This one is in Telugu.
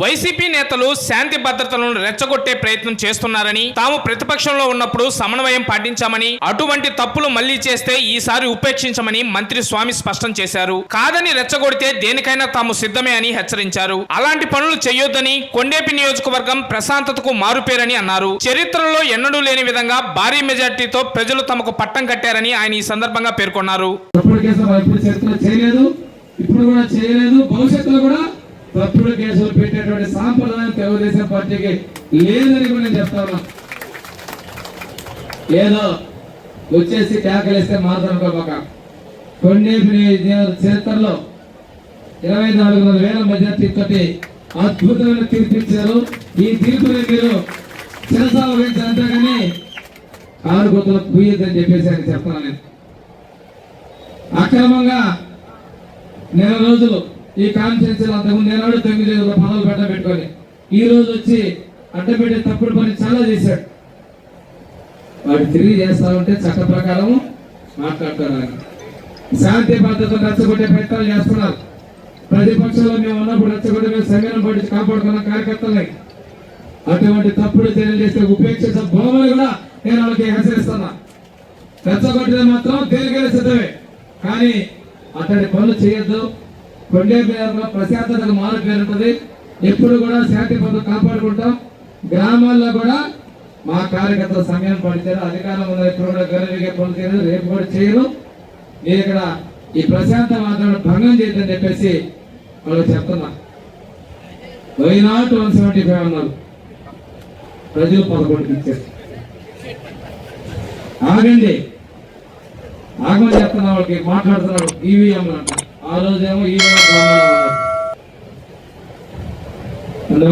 వైసీపీ నేతలు శాంతి భద్రతలను రెచ్చగొట్టే ప్రయత్నం చేస్తున్నారని తాము ప్రతిపక్షంలో ఉన్నప్పుడు సమన్వయం పాటించామని అటువంటి తప్పులు మళ్ళీ చేస్తే ఈసారి ఉపేక్షించమని మంత్రి స్వామి స్పష్టం చేశారు. కాదని రెచ్చగొడితే దేనికైనా తాము సిద్ధమే అని హెచ్చరించారు. అలాంటి పనులు చేయొద్దని కొండేపి నియోజకవర్గం ప్రశాంతతకు మారుపేరని అన్నారు. చరిత్రలో ఎన్నడూ లేని విధంగా భారీ మెజార్టీతో ప్రజలు తమకు పట్టం కట్టారని ఆయన ఈ సందర్భంగా పేర్కొన్నారు. ఇప్పుడు కూడా చేయలేదు. భవిష్యత్తులో కూడా తప్పుడు కేసులు పెట్టేటువంటి సాంప్రదాయం తెలుగుదేశం పార్టీకి లేదని కూడా నేను చెప్తాను ఏదో వచ్చేసి ట్యాకలేస్తే మాట్లాడుకోబాక కొన్ని చరిత్రలో ఇరవై నాలుగు వందల వేల మెజార్టీతో అద్భుతమైన తీర్పు ఇచ్చారు. ఈ తీర్పుని మీరు శిరసా వహించాలంటే కానీ కారు గుర్తులకు పూయొద్దని చెప్పేసి ఆయన చెప్తాను నేను అక్రమంగా నెల రోజులు ఈ కాన్ఫరెన్స్ అంతకుముందు ఏనాడు తొమ్మిది రోజులు పదవులు పెట్ట పెట్టుకొని ఈ రోజు వచ్చి అడ్డపెట్టే తప్పుడు పని చాలా చేశాడు. వాడు తిరిగి చేస్తా ఉంటే చట్ట ప్రకారం మాట్లాడతారు శాంతి భద్రతను రచ్చగొట్టే ప్రయత్నాలు చేస్తున్నారు. ప్రతిపక్షంలో మేము ఉన్నప్పుడు రెచ్చగొట్టి మేము సమయం పడి కాపాడుకున్న కార్యకర్తలే. అటువంటి తప్పుడు చర్యలు చేస్తే ఉపేక్షించిన భూములు కూడా నేను వాళ్ళకి హెచ్చరిస్తున్నా రచ్చగొట్టిన మాత్రం తేలికైన సిద్ధమే. కానీ అతడి పనులు చేయొద్దు. కొండేపేరులో ప్రశాంతతకు మారు పేరు ఉంటుంది ఎప్పుడు కూడా శాంతి పనులు కాపాడుకుంటాం. గ్రామాల్లో కూడా మా కార్యకర్తలు సమయం పడితే అధికారం ఉన్న ఎప్పుడు కూడా గర్విగా పనులు చేయరు రేపు కూడా చేయరు. నేను ఇక్కడ ఈ ప్రశాంత వాతావరణం భంగం చేయదని చెప్పేసి వాళ్ళకి చెప్తున్నా. Why not one seventy five అన్నారు. ప్రజలు పదకొండుకి ఇచ్చారు. ఆగండి. ఆగమని చెప్తున్నా వాళ్ళకి మాట్లాడుతున్నాడు. ఈవీఎం అంటారు ఆ రోజేమో ఈవీఎం